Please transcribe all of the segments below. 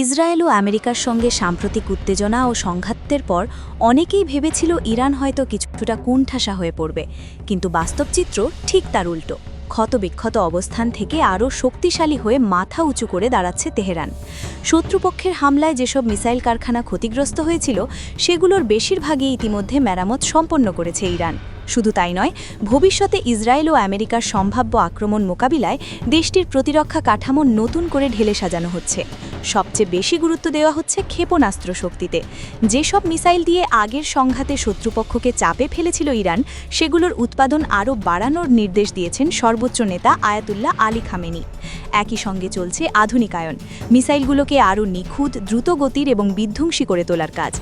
Israel ও আমেরিকার সঙ্গে সাম্প্রতিক উত্তেজনা ও সংঘাতের পর অনেকেই ভেবেছিল ইরান হয়তো কিছুটা কুণ্ঠাসা হয়ে পড়বে, কিন্তু বাস্তব চিত্র ঠিক তার উল্টো। ক্ষতবিক্ষত অবস্থান থেকে আরও শক্তিশালী হয়ে মাথা উঁচু করে দাঁড়াচ্ছে তেহরান। শত্রুপক্ষের হামলায় যেসব মিসাইল কারখানা ক্ষতিগ্রস্ত হয়েছিল, সেগুলোর বেশিরভাগই ইতিমধ্যে মেরামত সম্পন্ন করেছে ইরান। শুধু তাই নয়, ভবিষ্যতে ইসরায়েল ও আমেরিকার সম্ভাব্য আক্রমণ মোকাবিলায় দেশটির প্রতিরক্ষা কাঠামো নতুন করে ঢেলে সাজানো হচ্ছে। সবচেয়ে বেশি গুরুত্ব দেওয়া হচ্ছে ক্ষেপণাস্ত্র শক্তিতে। যেসব মিসাইল দিয়ে আগের সংঘাতে শত্রুপক্ষকে চাপে ফেলেছিল ইরান, সেগুলোর উৎপাদন আরও বাড়ানোর নির্দেশ দিয়েছেন সর্বোচ্চ নেতা আয়াতুল্লাহ আলী খামেনি। একই সঙ্গে চলছে আধুনিকায়ন। মিসাইলগুলোকে আরও নিখুঁত দ্রুতগতির এবং বিধ্বংসী করে তোলার কাজ।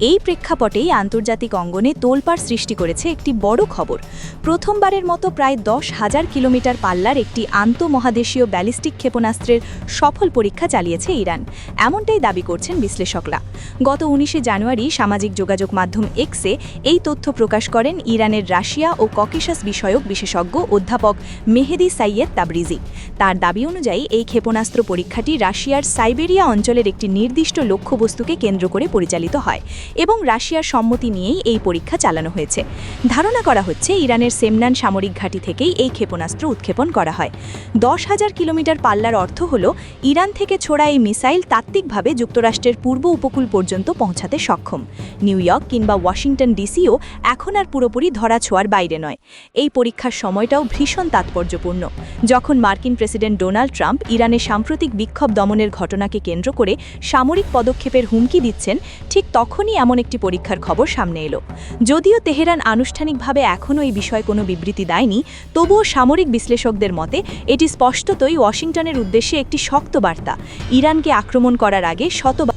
এই প্রেক্ষাপটেই আন্তর্জাতিক অঙ্গনে তোলপাড় সৃষ্টি করেছে একটি বড় খবর। প্রথমবারের মতো প্রায় দশ হাজার কিলোমিটার পাল্লার একটি আন্তঃমহাদেশীয় ব্যালিস্টিক ক্ষেপণাস্ত্রের সফল পরীক্ষা চালিয়েছে ইরান। এমনটাই দাবি করছেন বিশ্লেষকরা। গত উনিশে জানুয়ারি সামাজিক যোগাযোগ মাধ্যম এক্সে এই তথ্য প্রকাশ করেন ইরানের রাশিয়া ও ককেশাস বিষয়ক বিশেষজ্ঞ অধ্যাপক মেহেদি সাইয়েদ তাবরিজি। তার দাবি অনুযায়ী এই ক্ষেপণাস্ত্র পরীক্ষাটি রাশিয়ার সাইবেরিয়া অঞ্চলের একটি নির্দিষ্ট লক্ষ্যবস্তুকে কেন্দ্র করে পরিচালিত হয় এবং রাশিয়ার সম্মতি নিয়েই এই পরীক্ষা চালানো হয়েছে। ধারণা করা হচ্ছে ইরানের সেমনান সামরিক ঘাঁটি থেকেই এই ক্ষেপণাস্ত্র উৎক্ষেপণ করা হয়। দশ হাজার কিলোমিটার পাল্লার অর্থ হল, ইরান থেকে ছোড়া এই মিসাইল তাত্ত্বিকভাবে যুক্তরাষ্ট্রের পূর্ব উপকূল পর্যন্ত পৌঁছাতে সক্ষম। নিউ ইয়র্ক কিংবা ওয়াশিংটন ডিসিও এখন আর পুরোপুরি ধরা ছোঁয়ার বাইরে নয়। এই পরীক্ষার সময়টাও ভীষণ তাৎপর্যপূর্ণ। যখন মার্কিন প্রেসিডেন্ট ডোনাল্ড ট্রাম্প ইরানে সাম্প্রতিক বিক্ষোভ দমনের ঘটনাকে কেন্দ্র করে সামরিক পদক্ষেপের হুমকি দিচ্ছেন, ঠিক তখনই এমন একটি পরীক্ষার খবর সামনে এলো। যদিও তেহরান আনুষ্ঠানিকভাবে এখনও এই বিষয়ে কোনো বিবৃতি দেয়নি, তবুও সামরিক বিশ্লেষকদের মতে এটি স্পষ্টতই ওয়াশিংটনের উদ্দেশ্যে একটি শক্ত বার্তা। ইরানকে আক্রমণ করার আগে শতবার